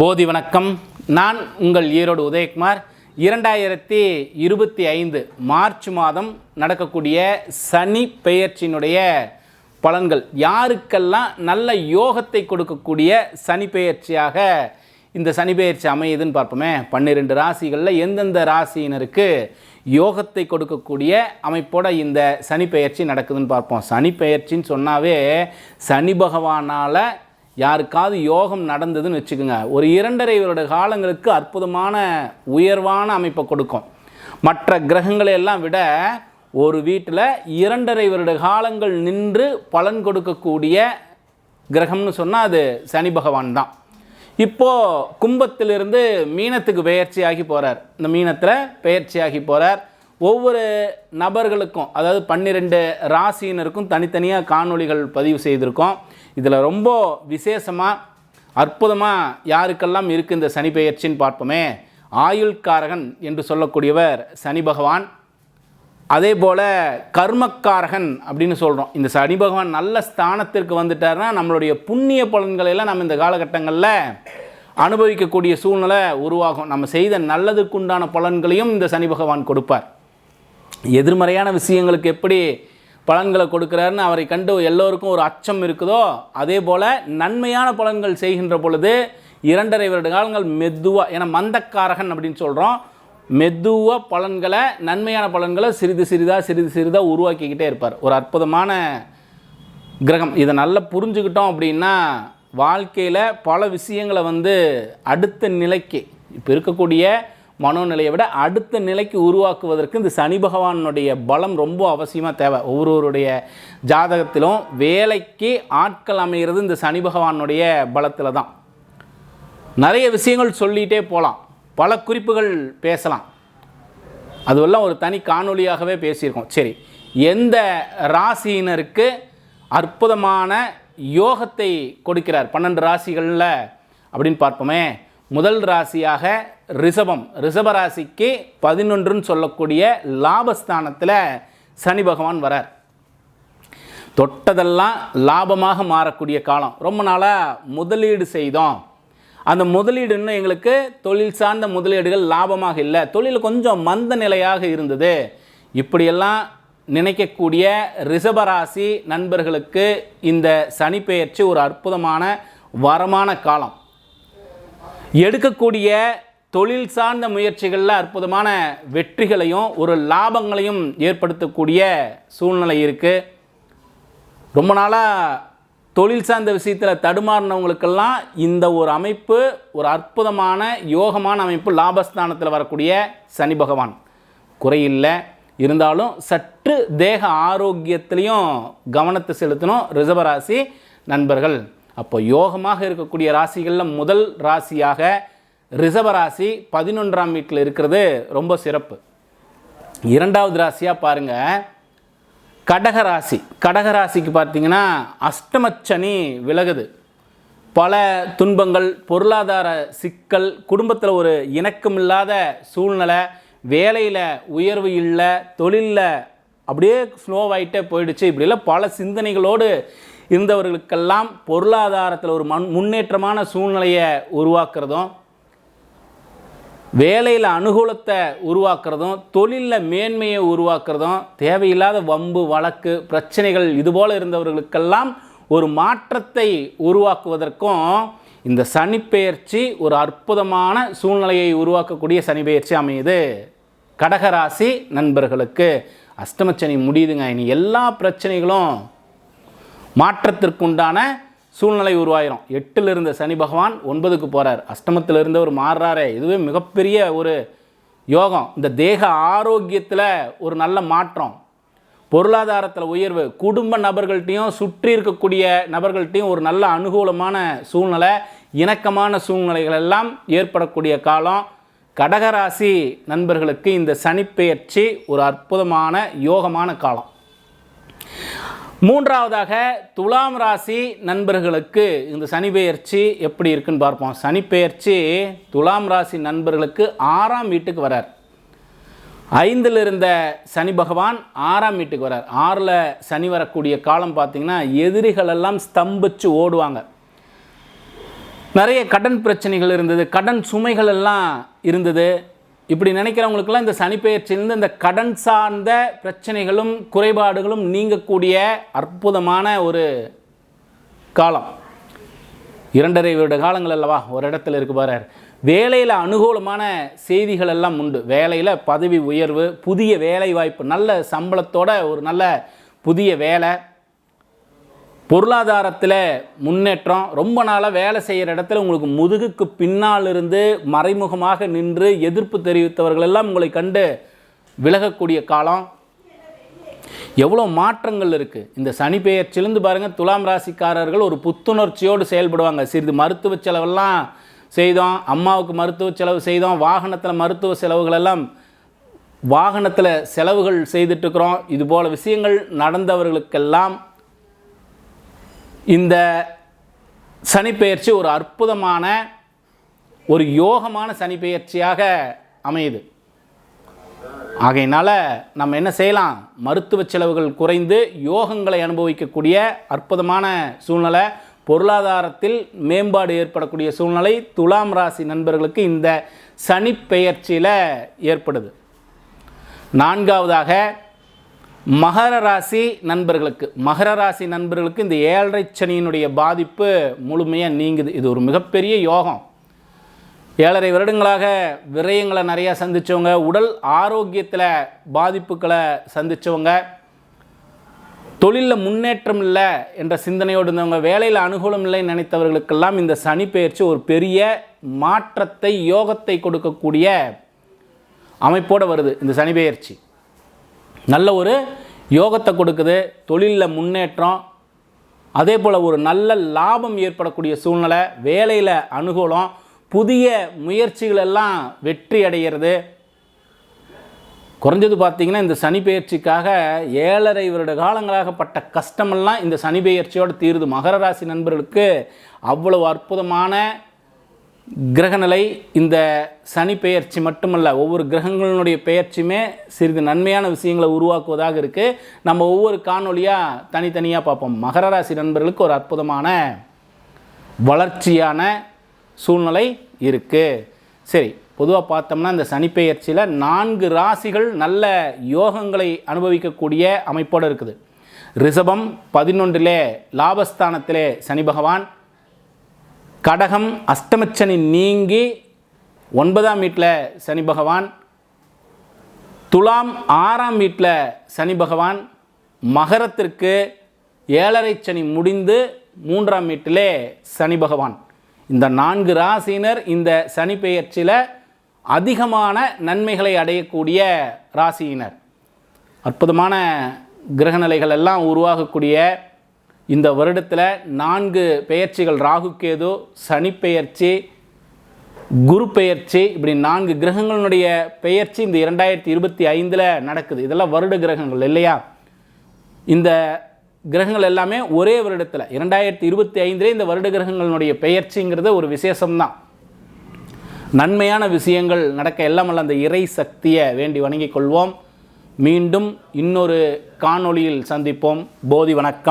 போதி வணக்கம். நான் உங்கள் ஈரோடு உதயகுமார். இரண்டாயிரத்தி இருபத்தி ஐந்து மார்ச் மாதம் நடக்கக்கூடிய சனி பெயர்ச்சியினுடைய பலன்கள். யாருக்கெல்லாம் நல்ல யோகத்தை கொடுக்கக்கூடிய சனி பெயர்ச்சியாக இந்த சனி பெயர்ச்சி அமையுதுன்னு பார்ப்போமே. பன்னிரெண்டு ராசிகளில் எந்தெந்த ராசியினருக்கு யோகத்தை கொடுக்கக்கூடிய அமைப்போட இந்த சனி பெயர்ச்சி நடக்குதுன்னு பார்ப்போம். சனி பெயர்ச்சின்னு சொன்னாவே சனி பகவானால் யாருக்காவது யோகம் நடந்ததுன்னு வச்சுக்கோங்க. ஒரு இரண்டரை வருட காலங்களுக்கு அற்புதமான உயர்வான அமைப்பை கொடுக்கும். மற்ற கிரகங்களை எல்லாம் விட ஒரு வீட்டில் இரண்டரை வருட காலங்கள் நின்று பலன் கொடுக்கக்கூடிய கிரகம்னு சொன்னால் அது சனி பகவான் தான். இப்போது கும்பத்திலிருந்து மீனத்துக்கு பெயர்ச்சியாகி போகிறார் இந்த மீனத்தில் பெயர்ச்சியாகி போகிறார் ஒவ்வொரு நபர்களுக்கும் அதாவது பன்னிரெண்டு ராசியினருக்கும் தனித்தனியாக காணொளிகள் பதிவு செய்திருக்கோம். இதில் ரொம்ப விசேஷமாக அற்புதமாக யாருக்கெல்லாம் இருக்குது இந்த சனி பெயர்ச்சின்னு பார்ப்போமே? ஆயுள்காரகன் என்று சொல்லக்கூடியவர் சனி பகவான். அதே போல் கர்மக்காரகன் அப்படின்னு சொல்கிறோம் இந்த சனி பகவான் நல்ல ஸ்தானத்திற்கு வந்துட்டார்னா நம்மளுடைய புண்ணிய பலன்களை எல்லாம் நம்ம இந்த காலகட்டங்களில் அனுபவிக்கக்கூடிய சூழ்நிலை உருவாகும். நம்ம செய்த நல்லதுக்குண்டான பலன்களையும் இந்த சனி பகவான் கொடுப்பார். எதிர்மறையான விஷயங்களுக்கு எப்படி பலன்களை கொடுக்குறாருன்னு அவரை கண்டு எல்லோருக்கும் ஒரு அச்சம் இருக்குதோ? அதே போல் நன்மையான பலன்கள் செய்கின்ற பொழுது இரண்டரை வருட காலங்கள் மெதுவாக ஏன்னா மந்தக்காரகன் அப்படின்னு சொல்கிறோம் மெதுவாக பலன்களை நன்மையான பலன்களை சிறிது சிறிதாக சிறிது சிறிதாக உருவாக்கிக்கிட்டே இருப்பார். ஒரு அற்புதமான கிரகம். இதை நல்லா புரிஞ்சுக்கிட்டோம் அப்படின்னா வாழ்க்கையில் பல விஷயங்களை வந்து அடுத்த நிலைக்கு இப்போ இருக்கக்கூடிய மனோநிலையை விட அடுத்த நிலைக்கு உருவாக்குவதற்கு இந்த சனி பகவானுடைய பலம் ரொம்ப அவசியமாக தேவை. ஒவ்வொருவருடைய ஜாதகத்திலும் வேலைக்கு ஆட்கள் அமைகிறது இந்த சனி பகவானுடைய பலத்தில் தான். நிறைய விஷயங்கள் சொல்லிகிட்டே போகலாம் பல குறிப்புகள் பேசலாம். அதுவெல்லாம் ஒரு தனி காணொலியாகவே பேசியிருக்கோம். சரி எந்த ராசியினருக்கு அற்புதமான யோகத்தை கொடுக்கிறார்? பன்னெண்டு ராசிகளில் அப்படின்னு பார்ப்போமே. முதல் ராசியாக ரிஷபம். ரிஷப ராசிக்கு பதினொன்றுன்னு சொல்லக்கூடிய லாபஸ்தானத்தில் சனி பகவான் வரார். தொட்டதெல்லாம் லாபமாக மாறக்கூடிய காலம். ரொம்ப நாளாக முதலீடு செய்தோம். அந்த முதலீடு இன்னும் எங்களுக்கு தொழில் சார்ந்த முதலீடுகள் லாபமாக இல்லை. தொழில் கொஞ்சம் மந்த நிலையாக இருந்தது. இப்படியெல்லாம் நினைக்கக்கூடிய ரிஷபராசி நண்பர்களுக்கு இந்த சனி பெயர்ச்சி ஒரு அற்புதமான வரமான காலம். எடுக்கக்கூடிய தொழில் சார்ந்த முயற்சிகளில் அற்புதமான வெற்றிகளையும் ஒரு லாபங்களையும் ஏற்படுத்தக்கூடிய சூழ்நிலை இருக்குது ரொம்ப நாளாக தொழில் சார்ந்த விஷயத்தில் தடுமாறினவங்களுக்கெல்லாம் இந்த ஒரு அமைப்பு ஒரு அற்புதமான யோகமான அமைப்பு லாபஸ்தானத்தில் வரக்கூடிய சனி பகவான். குறையில்லை இருந்தாலும் சற்று தேக ஆரோக்கியத்திலையும் கவனத்தை செலுத்தணும் ரிஷபராசி நண்பர்கள். அப்போ யோகமாக இருக்கக்கூடிய ராசிகளில் முதல் ராசியாக ரிஷபராசி பதினொன்றாம் வீட்டில் இருக்கிறது. ரொம்ப சிறப்பு. இரண்டாவது ராசியாக பாருங்கள் கடகராசி கடகராசிக்கு பார்த்தீங்கன்னா அஷ்டமச்சனி விலகுது. பல துன்பங்கள் பொருளாதார சிக்கல் குடும்பத்தில் ஒரு இணக்கமில்லாத சூழ்நிலை வேலையில் உயர்வு இல்லை தொழிலில் அப்படியே ஸ்லோவாயிட்டே போயிடுச்சு. இப்படிலாம் பல சிந்தனைகளோடு இருந்தவர்களுக்கெல்லாம் பொருளாதாரத்தில் ஒரு மண் முன்னேற்றமான சூழ்நிலையை உருவாக்குறதும் வேலையில் அனுகூலத்தை உருவாக்குறதும் தொழிலில் மேன்மையை உருவாக்குறதும் தேவையில்லாத வம்பு வழக்கு பிரச்சனைகள் இதுபோல் இருந்தவர்களுக்கெல்லாம் ஒரு மாற்றத்தை உருவாக்குவதற்கும் இந்த சனிப்பெயர்ச்சி ஒரு அற்புதமான சூழ்நிலையை உருவாக்கக்கூடிய சனிப்பெயர்ச்சி அமையுது. கடகராசி நண்பர்களுக்கு அஷ்டமச்சனி முடியுதுங்க. இனி எல்லா பிரச்சனைகளும் மாற்றத்திற்குண்டான சூழ்நிலை உருவாயிரும். எட்டில் இருந்த சனி பகவான் ஒன்பதுக்கு போகிறார் அஷ்டமத்தில் இருந்தவர் மாறுறாரே. இதுவே மிகப்பெரிய ஒரு யோகம். இந்த தேக ஆரோக்கியத்தில் ஒரு நல்ல மாற்றம். பொருளாதாரத்தில் உயர்வு. குடும்ப நபர்கள்ட்டையும் சுற்றி இருக்கக்கூடிய நபர்கள்ட்டையும் ஒரு நல்ல அனுகூலமான சூழ்நிலை இணக்கமான சூழ்நிலைகள் எல்லாம் ஏற்படக்கூடிய காலம். கடகராசி நண்பர்களுக்கு இந்த சனிப்பெயர்ச்சி ஒரு அற்புதமான யோகமான காலம். மூன்றாவதாக துலாம் ராசி நண்பர்களுக்கு இந்த சனி பெயர்ச்சி எப்படி இருக்குன்னு பார்ப்போம். சனி பெயர்ச்சி துலாம் ராசி நண்பர்களுக்கு ஆறாம் வீட்டுக்கு வரார். ஐந்தில் இருந்த சனி பகவான் ஆறாம் வீட்டுக்கு வரார். ஆறில் சனி வரக்கூடிய காலம் பார்த்தீங்கன்னா எதிரிகள் எல்லாம் ஸ்தம்பிச்சு ஓடுவாங்க. நிறைய கடன் பிரச்சனைகள் இருந்தது கடன் சுமைகள் எல்லாம் இருந்தது. இப்படி நினைக்கிறவங்களுக்கெல்லாம் இந்த சனிப்பெயர்ச்சியிலிருந்து இந்த கடன் சார்ந்த பிரச்சனைகளும் குறைபாடுகளும் நீங்கக்கூடிய அற்புதமான ஒரு காலம். இரண்டரை வருட காலங்கள் அல்லவா ஒரு இடத்துல இருக்கு பாரு. வேலையில் அனுகூலமான செய்திகள் எல்லாம் உண்டு. வேலையில் பதவி உயர்வு புதிய வேலை வாய்ப்பு நல்ல சம்பளத்தோட ஒரு நல்ல புதிய வேலை பொருளாதாரத்தில் முன்னேற்றம் ரொம்ப நாளாக வேலை செய்கிற இடத்துல உங்களுக்கு முதுகுக்கு பின்னால் இருந்து மறைமுகமாக நின்று எதிர்ப்பு தெரிவித்தவர்கள் எல்லாம் உங்களை கண்டு விலகக்கூடிய காலம். எவ்வளோ மாற்றங்கள் இருக்குது இந்த சனி பெயர்ச்சிலிருந்து பாருங்கள் துலாம் ராசிக்காரர்கள் ஒரு புத்துணர்ச்சியோடு செயல்படுவாங்க. சிறிது மருத்துவ செலவெல்லாம் செய்தோம் அம்மாவுக்கு மருத்துவ செலவு செய்தோம் வாகனத்தில் மருத்துவ செலவுகளெல்லாம் வாகனத்தில் செலவுகள் செய்துட்ருக்குறோம் இது போல விஷயங்கள் நடந்தவர்களுக்கெல்லாம் இந்த சனிப்பெயர்ச்சி ஒரு அற்புதமான ஒரு யோகமான சனிப்பெயர்ச்சியாக அமையுது. ஆகையினால் நம்ம என்ன செய்யலாம்? மருத்துவ செலவுகள் குறைந்து யோகங்களை அனுபவிக்கக்கூடிய அற்புதமான சூழ்நிலை பொருளாதாரத்தில் மேம்பாடு ஏற்படக்கூடிய சூழ்நிலை துலாம் ராசி நண்பர்களுக்கு இந்த சனிப்பெயர்ச்சியில் ஏற்படுது. நான்காவதாக மகர ராசி நண்பர்களுக்கு மகர ராசி நண்பர்களுக்கு இந்த ஏழரை சனியினுடைய பாதிப்பு முழுமையாக நீங்குது. இது ஒரு மிகப்பெரிய யோகம். ஏழரை வருடங்களாக விரயங்களை நிறையா சந்தித்தவங்க உடல் ஆரோக்கியத்தில் பாதிப்புகளை சந்தித்தவங்க தொழிலில் முன்னேற்றம் இல்லை என்ற சிந்தனையோடு இருந்தவங்க வேலையில் அனுகூலம் இல்லை நினைத்தவர்களுக்கெல்லாம் இந்த சனி பெயர்ச்சி ஒரு பெரிய மாற்றத்தை யோகத்தை கொடுக்கக்கூடிய அமைப்போடு வருது இந்த சனி பெயர்ச்சி நல்ல ஒரு யோகத்தை கொடுக்குது தொழிலில் முன்னேற்றம் அதே போல் ஒரு நல்ல லாபம் ஏற்படக்கூடிய சூழ்நிலை வேலையில் அனுகூலம் புதிய முயற்சிகள் எல்லாம் வெற்றி அடைகிறது. குறைஞ்சது பார்த்தீங்கன்னா இந்த சனி பெயர்ச்சிக்காக ஏழரை வருட காலங்களாகப்பட்ட கஷ்டமெல்லாம் இந்த சனி பெயர்ச்சியோடு தீருது. மகர ராசி நண்பர்களுக்கு அவ்வளவு அற்புதமான கிரகநிலை இந்த சனி பெயர்ச்சி மட்டுமல்ல ஒவ்வொரு கிரகங்களினுடைய பெயர்ச்சியுமே சிறிது நன்மையான விஷயங்களை உருவாக்குவதாக இருக்குது நம்ம ஒவ்வொரு காணொலியாக தனித்தனியாக பார்ப்போம். மகர ராசி நண்பர்களுக்கு ஒரு அற்புதமான வளர்ச்சியான சூழ்நிலை இருக்குது சரி பொதுவாக பார்த்தோம்னா இந்த சனிப்பெயர்ச்சியில் நான்கு ராசிகள் நல்ல யோகங்களை அனுபவிக்கக்கூடிய அமைப்போடு இருக்குது. ரிஷபம் பதினொன்றிலே லாபஸ்தானத்திலே சனி பகவான் கடகம் அஷ்டமச்சனி நீங்கி ஒன்பதாம் வீட்டில் சனி பகவான் துலாம் ஆறாம் வீட்டில் சனி பகவான் மகரத்திற்கு ஏழரை சனி முடிந்து மூன்றாம் வீட்டிலே சனி பகவான். இந்த நான்கு ராசியினர் இந்த சனி பெயர்ச்சியில் அதிகமான நன்மைகளை அடையக்கூடிய ராசியினர். அற்புதமான கிரகநிலைகள் எல்லாம் உருவாகக்கூடிய இந்த வருடத்தில் நான்கு பெயர்ச்சிகள் ராகு கேது சனி பெயர்ச்சி குரு பெயர்ச்சி இப்படி நான்கு கிரகங்களுடைய பெயர்ச்சி இந்த இரண்டாயிரத்தி இருபத்தி ஐந்தில் நடக்குது. இதெல்லாம் வருட கிரகங்கள் இல்லையா? இந்த கிரகங்கள் எல்லாமே ஒரே வருடத்தில் இரண்டாயிரத்தி இருபத்தி ஐந்திலே இந்த வருட கிரகங்களுடைய பெயர்ச்சிங்கிறது ஒரு விசேஷம்தான். நன்மையான விஷயங்கள் நடக்க எல்லாம் அந்த இறை சக்தியை வேண்டி வணங்கிக் கொள்வோம். மீண்டும் இன்னொரு காணொளியில் சந்திப்போம். போதி வணக்கம்.